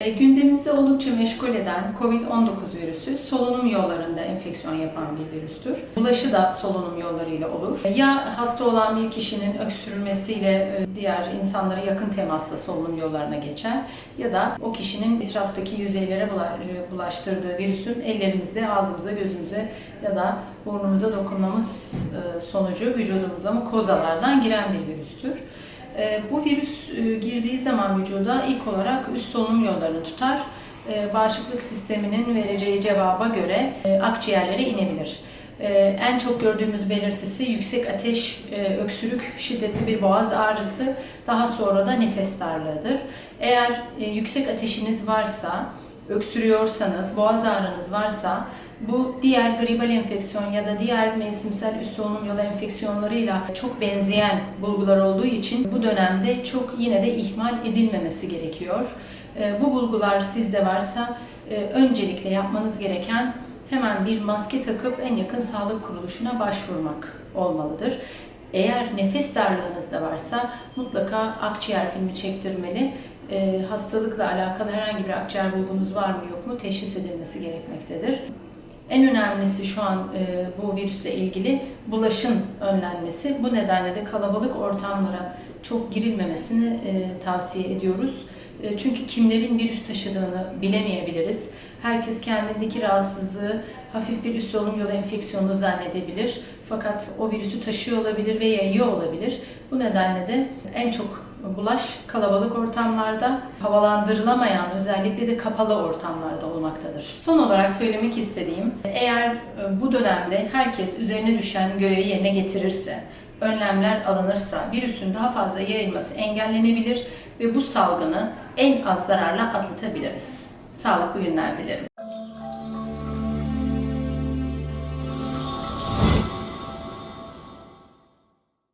E, Gündemimizi oldukça meşgul eden COVID-19 virüsü solunum yollarında enfeksiyon yapan bir virüstür. Bulaşı da solunum yollarıyla olur. E, Ya hasta olan bir kişinin öksürülmesiyle e, diğer insanlara yakın temasla solunum yollarına geçer ya da o kişinin etraftaki yüzeylere bula- bulaştırdığı virüsün ellerimizde, ağzımıza, gözümüze ya da burnumuza dokunmamız sonucu vücudumuza mukozalardan giren bir virüstür. E, Bu virüs e, girdiği zaman vücuda ilk olarak üst solunum yollarını tutar. E, Bağışıklık sisteminin vereceği cevaba göre e, akciğerlere inebilir. En çok gördüğümüz belirtisi yüksek ateş, öksürük, şiddetli bir boğaz ağrısı, daha sonra da nefes darlığıdır. Eğer yüksek ateşiniz varsa, öksürüyorsanız, boğaz ağrınız varsa bu diğer gribal enfeksiyon ya da diğer mevsimsel üst solunum yolu enfeksiyonlarıyla çok benzeyen bulgular olduğu için bu dönemde çok yine de ihmal edilmemesi gerekiyor. E, Bu bulgular sizde varsa e, öncelikle yapmanız gereken hemen bir maske takıp en yakın sağlık kuruluşuna başvurmak olmalıdır. Eğer nefes darlığınız da varsa mutlaka akciğer filmi çektirmeli. E, hastalıkla alakalı herhangi bir akciğer bulgunuz var mı yok mu teşhis edilmesi gerekmektedir. En önemlisi şu an e, bu virüsle ilgili bulaşın önlenmesi. Bu nedenle de kalabalık ortamlara çok girilmemesini e, tavsiye ediyoruz. E, çünkü kimlerin virüs taşıdığını bilemeyebiliriz. Herkes kendindeki rahatsızlığı hafif bir üst solunum yolu enfeksiyonu zannedebilir. Fakat o virüsü taşıyor olabilir ve yayıyor olabilir. Bu nedenle de en çok bulaş kalabalık ortamlarda, havalandırılamayan özellikle de kapalı ortamlarda olmaktadır. Son olarak söylemek istediğim, eğer e, bu dönemde herkes üzerine düşen görevi yerine getirirse, önlemler alınırsa virüsün daha fazla yayılması engellenebilir ve bu salgını en az zararla atlatabiliriz. Sağlıklı günler dilerim.